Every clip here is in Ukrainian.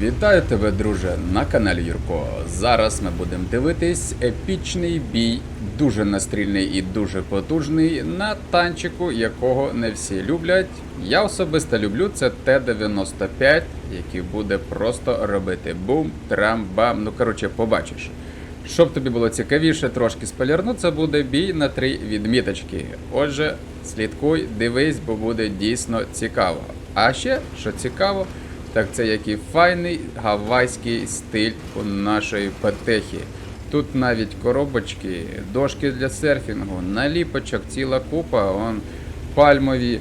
Вітаю тебе, друже, на каналі Юрко. Зараз ми будемо дивитись епічний бій, дуже настрільний і дуже потужний на танчику, якого не всі люблять. Я особисто люблю це Т-95, який буде просто робити бум, трам, бам. Ну коротше, побачиш. Щоб тобі було цікавіше, трошки спойлерну, це буде бій на три відміточки. Отже, слідкуй, дивись, бо буде дійсно цікаво. А ще, що цікаво, так це який файний гавайський стиль у нашої патехи. Тут навіть коробочки, дошки для серфінгу, наліпочок, ціла купа, он пальмові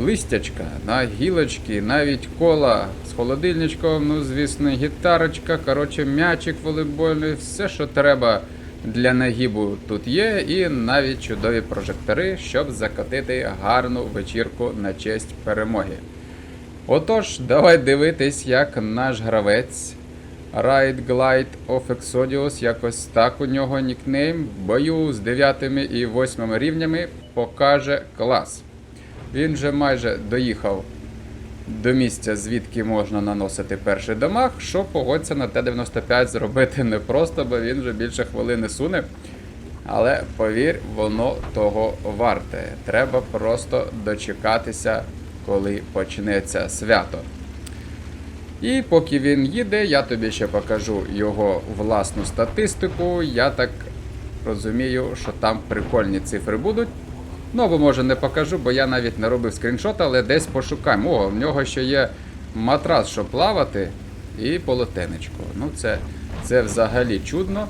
листячка, на гілочки, навіть кола з холодильничком, ну звісно, гітарочка, коротше, м'ячик волейбольний, все, що треба для нагібу тут є, і навіть чудові прожектори, щоб закатити гарну вечірку на честь перемоги. Отож, давай дивитись, як наш гравець Ride Glide of Exodius, якось так у нього нікнейм, в бою з 9 і 8 рівнями покаже клас. Він вже майже доїхав до місця, звідки можна наносити перший дамаг, що погодься на Т-95 зробити непросто, бо він вже більше хвилини суне. Але повір, воно того варте. Треба просто дочекатися, коли почнеться свято. І поки він їде, я тобі ще покажу його власну статистику. Я так розумію, що там прикольні цифри будуть. Нову може не покажу, бо я навіть не робив скріншот, але десь пошукаємо. О, в нього ще є матрас, щоб плавати, і полотенечко. Ну, це, це взагалі чудно.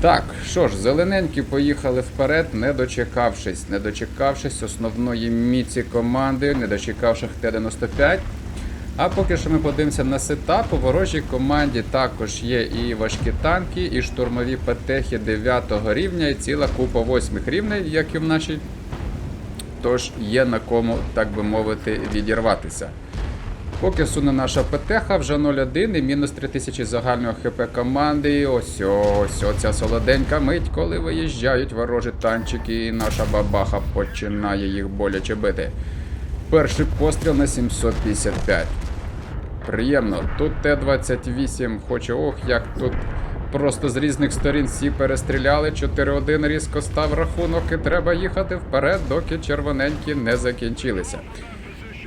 Так, що ж, зелененькі поїхали вперед, не дочекавшись, не дочекавшись основної міці команди, не дочекавшись Т-95. А поки що ми подивимося на сетап. У ворожій команді також є і важкі танки, і штурмові петехи 9 рівня, і ціла купа 8 рівнів, як і в нашій. Тож є на кому, так би мовити, відірватися. Поки суне наша ПТХ вже 0-1 і мінус 3000 загального ХП команди. Ось ось оця солоденька мить, коли виїжджають ворожі танчики, і наша бабаха починає їх боляче бити. Перший постріл на 755. Приємно. Тут Т-28 хоче, ох, як тут просто з різних сторін всі перестріляли. 4-1 різко став рахунок, і треба їхати вперед, доки червоненькі не закінчилися.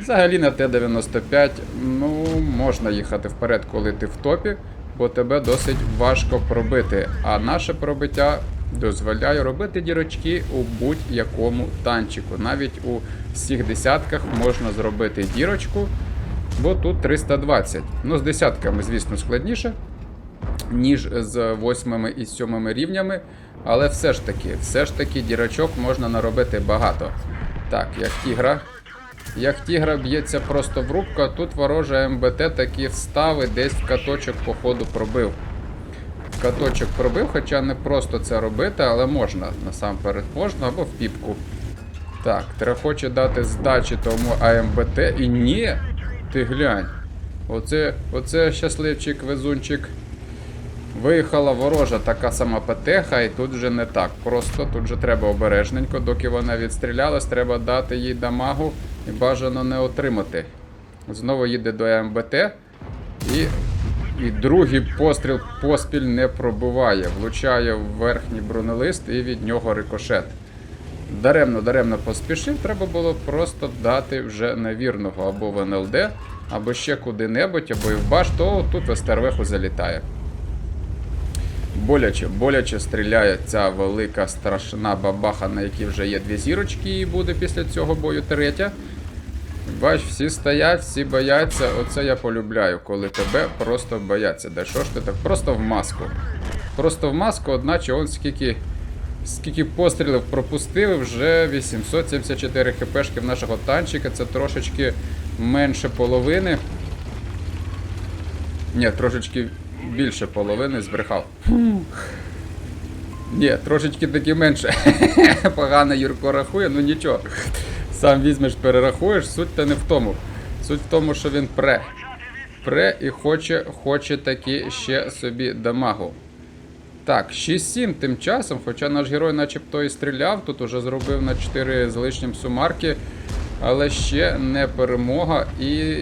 Взагалі на Т-95 ну, можна їхати вперед, коли ти в топі, бо тебе досить важко пробити. А наше пробиття дозволяє робити дірочки у будь-якому танчику. Навіть у всіх десятках можна зробити дірочку, бо тут 320. Ну, з десятками, звісно, складніше, ніж з восьмими і сьомими рівнями. Але все ж таки, все ж таки дірочок можна наробити багато. Так, як тігра. Як тігра б'ється просто в рубку, тут ворожа МБТ такі встави десь в каточок походу пробив. Каточок пробив, хоча не просто це робити, але можна насамперед можна або в піпку. Так, треба хоче дати здачі тому АМБТ і ні, ти глянь. Оце, оце щасливчик, везунчик. Виїхала ворожа така сама ПТХ, і тут вже не так. Просто тут же треба обережненько, доки вона відстрілялась, треба дати їй дамагу і бажано не отримати. Знову їде до МБТ і, і другий постріл поспіль не пробиває. Влучає в верхній бронелист і від нього рикошет. Даремно, даремно поспішив, треба було просто дати вже навірного або в НЛД, або ще куди-небудь, або і в баш, то тут в стервеху залітає. Боляче, боляче стріляє ця велика страшна бабаха, на якій вже є дві зірочки, і буде після цього бою третя. Бач, всі стоять, всі бояться. Оце я полюбляю, коли тебе просто бояться. Да що ж ти так? Просто в маску. Просто в маску, одначе он скільки. Скільки пострілів пропустив, вже 874 хпшки в нашого танчика, це трошечки менше половини. Ні, трошечки більше половини збрехав. Ні, трошечки таки менше. Погано Юрко рахує, ну нічого. Сам візьмеш, перерахуєш, суть та не в тому. Суть в тому, що він пре. Пре і хоче, хоче таки ще собі дамагу. Так, 6-7 тим часом, хоча наш герой начебто і стріляв, тут уже зробив на 4 з лишнім сумарки. Але ще не перемога. І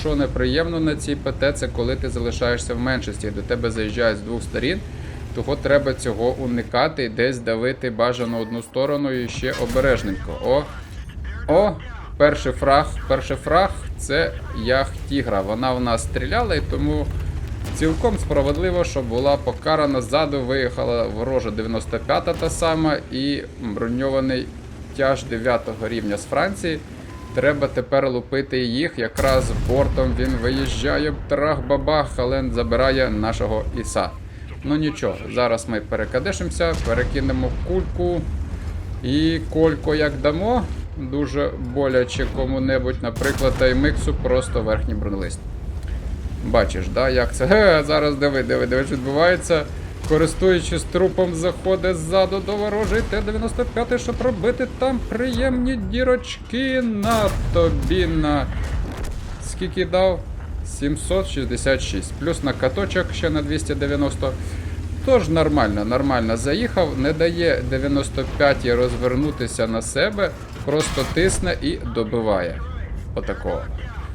що неприємно на цій ПТ, це коли ти залишаєшся в меншості, до тебе заїжджають з двох сторін. Того треба цього уникати десь давити бажано одну сторону і ще обережненько. О! О! Перший фраг. Перший фраг це ях Тігра. Вона в нас стріляла, і тому цілком справедливо, що була покарана. Ззаду виїхала ворожа 95-та та сама і броньований тяж 9 рівня з Франції. Треба тепер лупити їх. Якраз бортом він виїжджає, трах-бабах, але забирає нашого Іса. Ну нічого, зараз ми перекадешимося, перекинемо кульку. І колько як дамо, дуже боляче кому-небудь, наприклад, таймиксу, просто верхній бронелист. Бачиш, да, як це? Ге, зараз диви, диви, диви, що відбувається. Користуючись трупом, заходить ззаду до ворожий Т-95, щоб робити там приємні дірочки на тобі на. Скільки дав? 766. Плюс на каточок ще на 290. Тож нормально, нормально заїхав, не дає 95 розвернутися на себе, просто тисне і добиває. Отакого.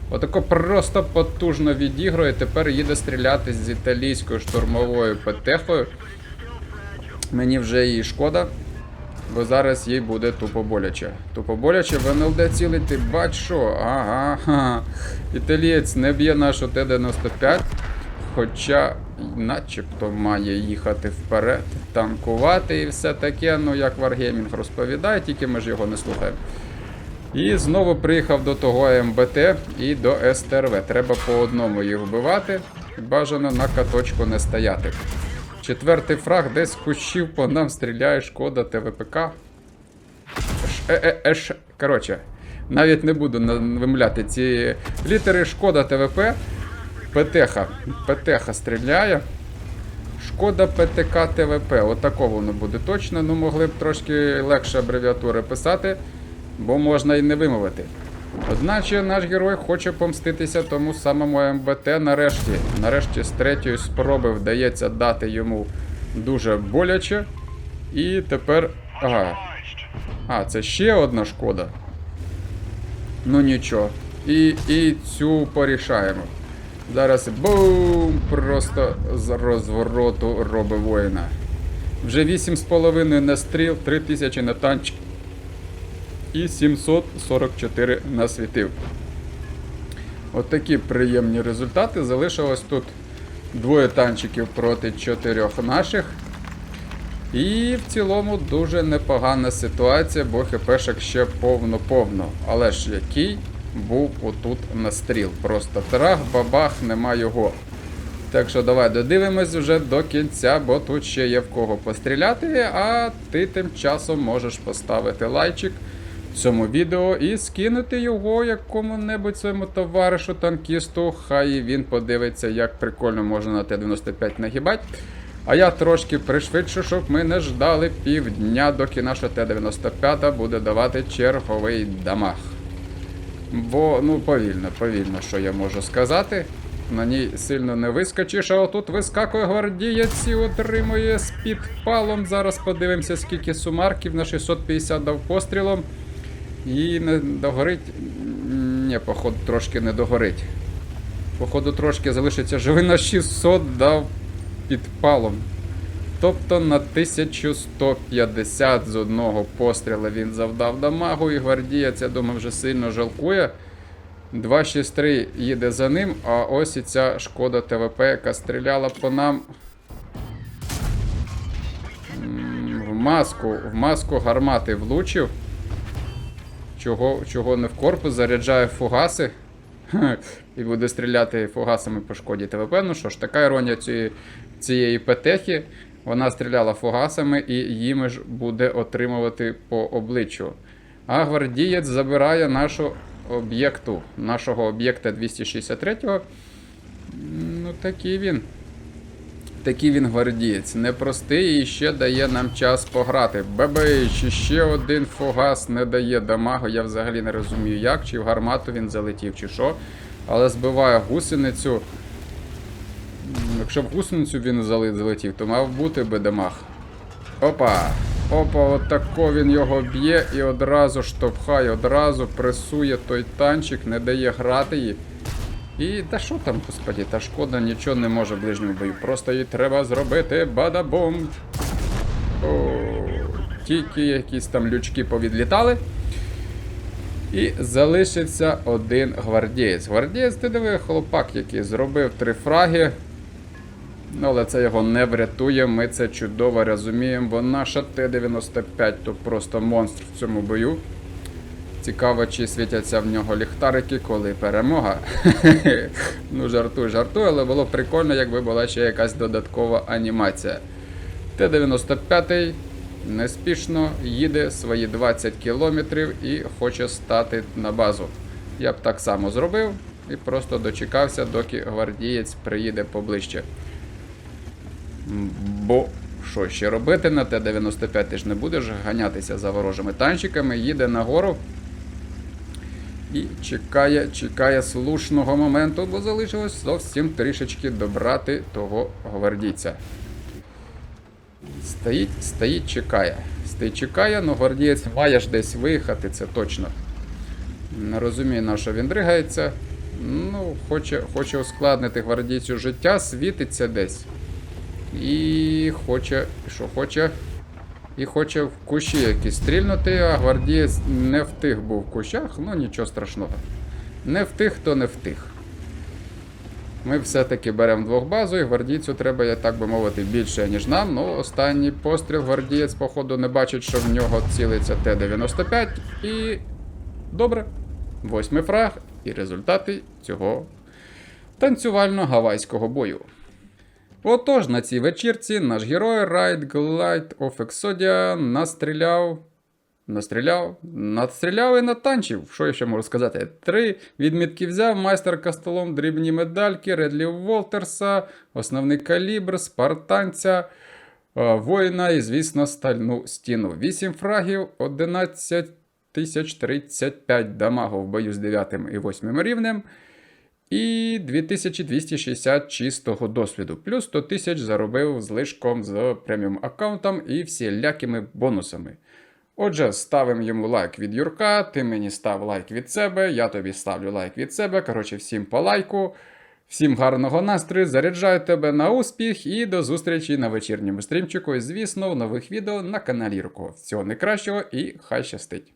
Отако просто потужно відігрує. Тепер їде стріляти з італійською штурмовою ПТХою. Мені вже її шкода, бо зараз їй буде тупо боляче. Тупо боляче в НЛД цілити, бач що, ага. Італієць не б'є нашу Т-95. Хоча начебто має їхати вперед, танкувати і все таке, ну як Wargaming розповідає, тільки ми ж його не слухаємо. І знову приїхав до того МБТ і до СТРВ. Треба по одному їх вбивати. Бажано на каточку не стояти. Четвертий фраг десь кущів по нам стріляє шкода ТВПК. Е, е, е, Коротше, навіть не буду вимовляти ці літери шкода ТВП. ПТХ. ПТХ стріляє. Шкода ПТК ТВП. Отако воно буде точно. Ну могли б трошки легше абревіатури писати, бо можна і не вимовити. Одначе наш герой хоче помститися тому самому МБТ нарешті. Нарешті з третьої спроби вдається дати йому дуже боляче. І тепер. Ага. А, це ще одна шкода. Ну нічого. І, і цю порішаємо. Зараз бум! Просто з розвороту робить воїна. Вже 8,5 на стріл, 3000 на танчик і 744 на світив. От приємні результати. Залишилось тут двоє танчиків проти чотирьох наших. І в цілому дуже непогана ситуація, бо ХПшек ще повно-повно. Але ж який був отут настріл. Просто трах, бабах, нема його. Так що давай додивимось вже до кінця, бо тут ще є в кого постріляти, а ти тим часом можеш поставити лайчик цьому відео і скинути його якому-небудь своєму товаришу танкісту. Хай він подивиться, як прикольно можна на Т-95 нагибати. А я трошки пришвидшу, щоб ми не ждали півдня, доки наша Т-95 буде давати черговий дамаг. Бо, ну, повільно, повільно, що я можу сказати. На ній сильно не вискочиш, а отут вискакує гвардієць і отримує з підпалом. Зараз подивимося, скільки сумарків на 650 дав пострілом. І не догорить. Ні, походу, трошки не догорить. Походу, трошки залишиться живий на 600 дав підпалом. Тобто на 1150 з одного пострілу він завдав дамагу, і гвардієць, я думаю, вже сильно жалкує. 263 їде за ним, а ось і ця шкода ТВП, яка стріляла по нам. В маску, в маску гармати влучив. Чого, чого не в корпус, заряджає фугаси. І буде стріляти фугасами по шкоді ТВП. Ну що ж, така іронія цієї, цієї петехи. Вона стріляла фугасами і їм ж буде отримувати по обличчю. А гвардієць забирає нашу об'єкту, нашого об'єкта 263-го. Ну, такий він. Такий він гвардієць. Непростий і ще дає нам час пограти. Бебейч, ще один фугас не дає дамагу. Я взагалі не розумію як, чи в гармату він залетів, чи що. Але збиває гусеницю. Якщо б гусеницю він залетів, то мав бути би дамаг. Опа! Опа, отако він його б'є і одразу штовхає, одразу пресує той танчик, не дає грати їй. І та що там, господі, та шкода нічого не може в ближньому бою. Просто їй треба зробити бадабум. О, тільки якісь там лючки повідлітали. І залишився один гвардієць. Гвардієць, ти диви, хлопак, який зробив три фраги. Ну, але це його не врятує, ми це чудово розуміємо, бо наша Т-95 то просто монстр в цьому бою. Цікаво, чи світяться в нього ліхтарики, коли перемога. ну, жартую, жартую, але було б прикольно, якби була ще якась додаткова анімація. Т-95 неспішно їде свої 20 кілометрів і хоче стати на базу. Я б так само зробив і просто дочекався, доки гвардієць приїде поближче. Бо що ще робити на Т-95? Ти ж не будеш ганятися за ворожими танчиками, їде нагору і чекає, чекає слушного моменту, бо залишилось зовсім трішечки добрати того гвардійця. Стоїть, стоїть, чекає. Стоїть, чекає, але гвардієць має ж десь виїхати, це точно. Не розумію, на що він дригається. Ну, хоче, хоче ускладнити гвардійцю життя, світиться десь. І хоче. Що хоче? І хоче в кущі якісь стрільнути, а гвардієць не втих був в кущах, ну нічого страшного. Не втих, то не втих. Ми все-таки беремо двох базу, і гвардійцю треба, я так би мовити, більше, ніж нам. Ну, останній постріл гвардієць, походу, не бачить, що в нього цілиться Т-95. І. Добре. Восьмий фраг і результати цього танцювально-гавайського бою. Отож, на цій вечірці наш герой Ride Glide of Exodia настріляв. Настріляв, настріляв і натанчив. Що я ще можу сказати? Три відмітки взяв, майстер кастолом, дрібні медальки, Редлі Волтерса, основний калібр, спартанця, е, воїна і, звісно, стальну стіну. 8 фрагів, 11 тисяч 35 дамагу в бою з 9 і 8 рівнем. І 2260 чистого досвіду. Плюс 100 тисяч заробив злишком з преміум аккаунтом і всілякими бонусами. Отже, ставимо йому лайк від Юрка, ти мені став лайк від себе, я тобі ставлю лайк від себе. Коротше, всім по лайку. Всім гарного настрою, заряджаю тебе на успіх і до зустрічі на вечірньому стрімчику. І, звісно, в нових відео на каналі Юрко. Всього найкращого і хай щастить.